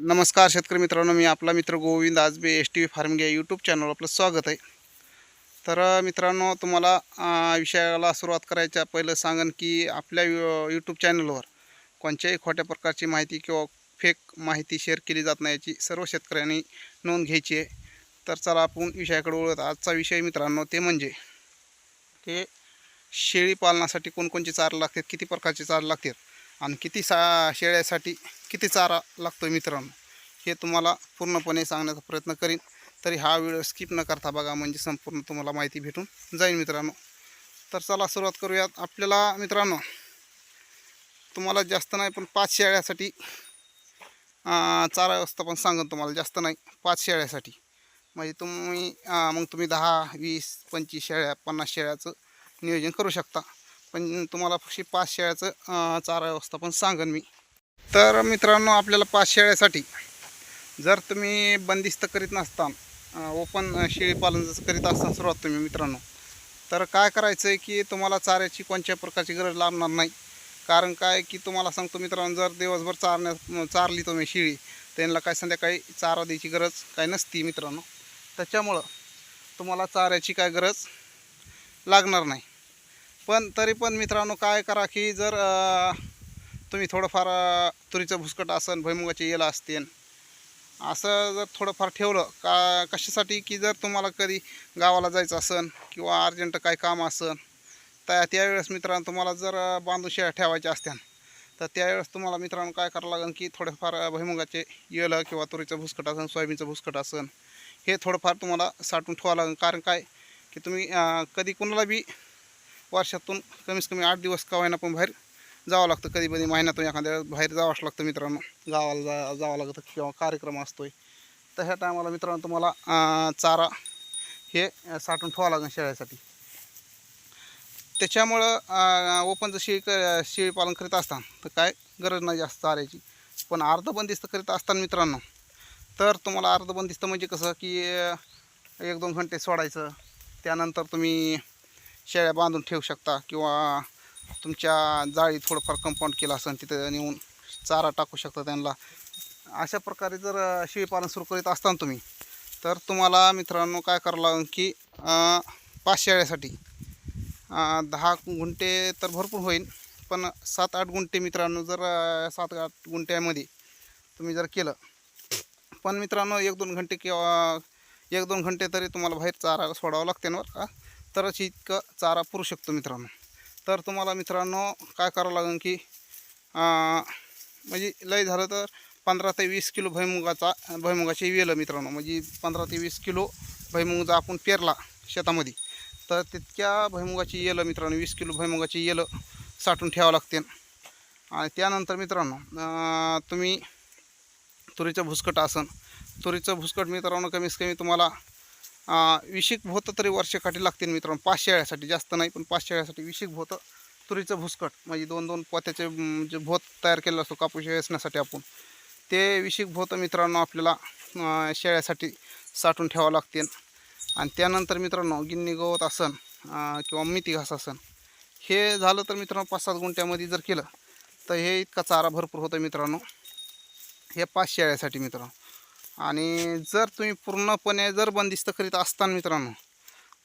नमस्कार शेतकरी मित्रांनो मी आपला मित्र Govind Ajabe S T V farming या यूट्यूब चॅनलवर आपलं स्वागत आहे. तर मित्रांनो तुम्हाला विषयाला सुरुवात करायच्या पहिलं सांगन की आपल्या यूट्यूब चॅनलवर कोणत्याही खोट्या प्रकारची माहिती किंवा फेक माहिती शेअर केली जात नाही याची सर्व शेतकऱ्यांनी नोंद घ्यायची आहे. तर चला आपण विषयाकडे वळत आजचा विषय मित्रांनो ते म्हणजे ते शेळी पालनासाठी कोणकोणचे चार लागतात किती प्रकारचे चार लागतात. आणि किती सा शेळ्यासाठी किती चारा लागतो मित्रांनो हे तुम्हाला पूर्णपणे सांगण्याचा प्रयत्न करीन. तरी हा व्हिडिओ स्किप न करता बघा म्हणजे संपूर्ण तुम्हाला माहिती भेटून जाईल मित्रांनो. तर चला सुरुवात करूयात. आपल्याला मित्रांनो तुम्हाला जास्त नाही पण पाच शेळ्यासाठी चारा व्यवस्थापन सांगन तुम्हाला. जास्त नाही पाच शेळ्यासाठी. म्हणजे तुम्ही मग तुम्ही दहा वीस पंचवीस शेळ्या पन्नास शेळ्याचं नियोजन करू शकता. पण तुम्हाला फक्त पाच शेळ्याचं चारा व्यवस्थापन सांगन मी. तर मित्रांनो आपल्याला पाच शेळ्यासाठी जर तुम्ही बंदिस्त करीत नसता ओपन शेळीपालन जसं करीत असताना सुरुवात तुम्ही मित्रांनो तर काय करायचं आहे की तुम्हाला चाऱ्याची कोणत्या प्रकारची गरज लागणार नाही. कारण काय की तुम्हाला सांगतो मित्रांनो जर दिवसभर चारण्या चारली तुम्ही शेळी त्यांना काय संध्याकाळी चारा द्यायची गरज काय नसती मित्रांनो. त्याच्यामुळं तुम्हाला चाऱ्याची काय गरज लागणार नाही. पण तरी पण मित्रांनो काय करा की जर तुम्ही थोडंफार तुरीचं भुसकट असन भुईमुगाची येलं असतील असं जर थोडंफार ठेवलं का कशासाठी की जर तुम्हाला कधी गावाला जायचं असन किंवा अर्जंट काय काम असन त्या त्यावेळेस मित्रांनो तुम्हाला जर बांधून शेळ्या ठेवायच्या असत्या तर त्यावेळेस तुम्हाला मित्रांनो काय करावं लागेल की थोडेफार भुईमुगाचे येलं किंवा तुरीचं भुसकट असन सोयाबीनचं भुसकट असन हे थोडंफार तुम्हाला साठवून ठेवावं लागेल कारण काय? की तुम्ही कधी कुणाला बी वर्षातून कमीत कमी आठ दिवस का होईना पण बाहेर जावं लागतं. कधी कधी महिन्यातून एखाद्या वेळेस बाहेर जावंच लागतं मित्रांनो. गावाला जा जावं लागतं किंवा कार्यक्रम असतो तर ह्या टायमाला मित्रांनो तुम्हाला चारा हे साठवून ठेवावं लागेल शेळ्यासाठी. त्याच्यामुळं ओपनचं शेळी क शेळीपालन करीत असताना तर काय गरज नाही जास्त चाऱ्याची. पण अर्धबंदिस्त करीत असताना मित्रांनो तर तुम्हाला अर्धबंदिस्त म्हणजे कसं की एक दोन घंटे सोडायचं. त्यानंतर तुम्ही शेळ्या बांधून ठेवू शकता किंवा तुमच्या जाळी थोडंफार कंपाऊंड केलं असेल तिथं नेऊन चारा टाकू शकता त्यांना. अशा प्रकारे जर शेळीपालन सुरू करीत असताना तुम्ही तर तुम्हाला मित्रांनो काय करावं लागेल की पाच शेळ्यासाठी दहा गुंठे तर भरपूर होईल पण सात आठ गुंठे मित्रांनो जर सात आठ गुंठ्यामध्ये तुम्ही जर केलं पण मित्रांनो एक दोन घंटे किंवा एक दोन घंटे तरी तुम्हाला बाहेर चारा सोडावं लागते ना बरं का? तरच इतकं चारा पुरू शकतो मित्रांनो. तर तुम्हाला मित्रांनो काय करावं लागेल की म्हणजे लय झालं तर पंधरा ते वीस किलो भैमुगाचा भैमुगाची वेलं मित्रांनो म्हणजे पंधरा ते वीस किलो भैमुगाचा जर आपण पेरला शेतामध्ये तर तितक्या भैमुगाची येलं मित्रांनो वीस किलो भैमुगाची येलं साठून ठेवावं लागते. आणि त्यानंतर मित्रांनो तुम्ही तुरीचं भुसकट असन तुरीचं भुसकट मित्रांनो कमीत कमी तुम्हाला विशिक भोतं तरी वर्षकाठी लागतील मित्रांनो. पाच शेळ्यासाठी जास्त नाही पण पाच शेळ्यासाठी विशिक भोतं तुरीचं भुसकट म्हणजे दोन दोन पोत्याचे जे भोत तयार केलं असतो कापूस वेचण्यासाठी आपण ते विशिक भोतं मित्रांनो आपल्याला शेळ्यासाठी साठवून ठेवावं लागतील. आणि त्यानंतर मित्रांनो गिन्नी गवत असन किंवा मिती घास असन हे झालं तर मित्रांनो पाच सात गुंठ्यामध्ये जर केलं तर हे इतका चारा भरपूर होतं मित्रांनो. हे पाच शेळ्यासाठी मित्रांनो. आणि जर तुम्ही पूर्णपणे जर बंदिस्त करीत असताना मित्रांनो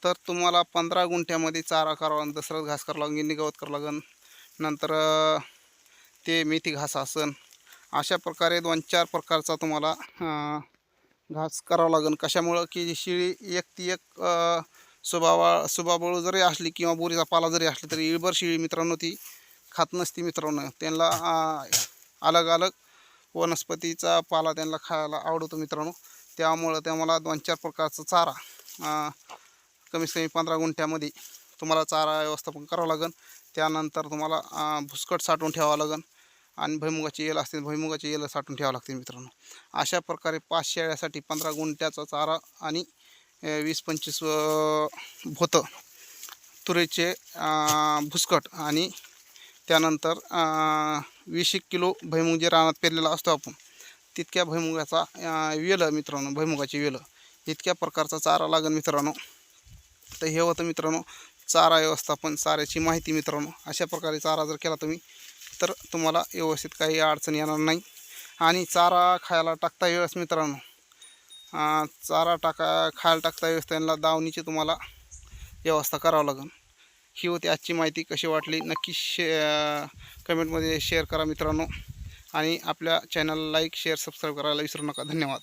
तर तुम्हाला पंधरा गुंठ्यामध्ये चारा करावा लागेल दसऱ्यात घास करावं लागेल गिन्नी गवत करावं लागेल नंतर ते मेथी घास असन अशा प्रकारे दोन चार प्रकारचा तुम्हाला घास करावा लागेल कशामुळं की शिळी एक ती एक अं, सुबावा सुबाबळू जरी असली किंवा बोरीचा पाला जरी असली तरी इळभर शिळी मित्रांनो ती खात नसती मित्रांनो. त्यांना अलग अलग वनस्पतीचा पाला त्यांना खायला आवडतो मित्रांनो. त्यामुळं त्यामुळं दोन चार प्रकारचा चारा कमीत कमी पंधरा गुंठ्यामध्ये तुम्हाला चारा व्यवस्थापन करावं लागेल त्यानंतर तुम्हाला भुसकट साठवून ठेवावं लागेल आणि भुईमुगाची येल असतील भुईमुगाची येल साठवून ठेवावं लागतील मित्रांनो. अशा प्रकारे पाच शेळ्यासाठी पंधरा गुंठ्याचा चारा आणि वीस पंचवीस भोतं तुरीचे भुसकट आणि त्यानंतर वीस एक किलो भुईमुग जे रानात पेरलेला असतो आपण तितक्या भुईमुगाचा वेलं मित्रांनो भुईमुगाची वेलं. इतक्या प्रकारचा चारा लागेल मित्रांनो. तर हे होतं मित्रांनो चारा व्यवस्थापन चाऱ्याची माहिती मित्रांनो. अशा प्रकारे चारा जर केला तुम्ही तर तुम्हाला व्यवस्थित काही अडचण येणार नाही. आणि चारा खायला टाकता वेळेस मित्रांनो. चारा टाका खायला टाकता वेळेस त्यांना दावणीची तुम्हाला व्यवस्था करावं लागेल ही होती आजची माहिती. कशी वाटली? नक्की शे कमेंटमध्ये शेअर करा मित्रांनो. आणि आपल्या चॅनलला लाईक शेअर सबस्क्राईब करायला विसरू नका. धन्यवाद.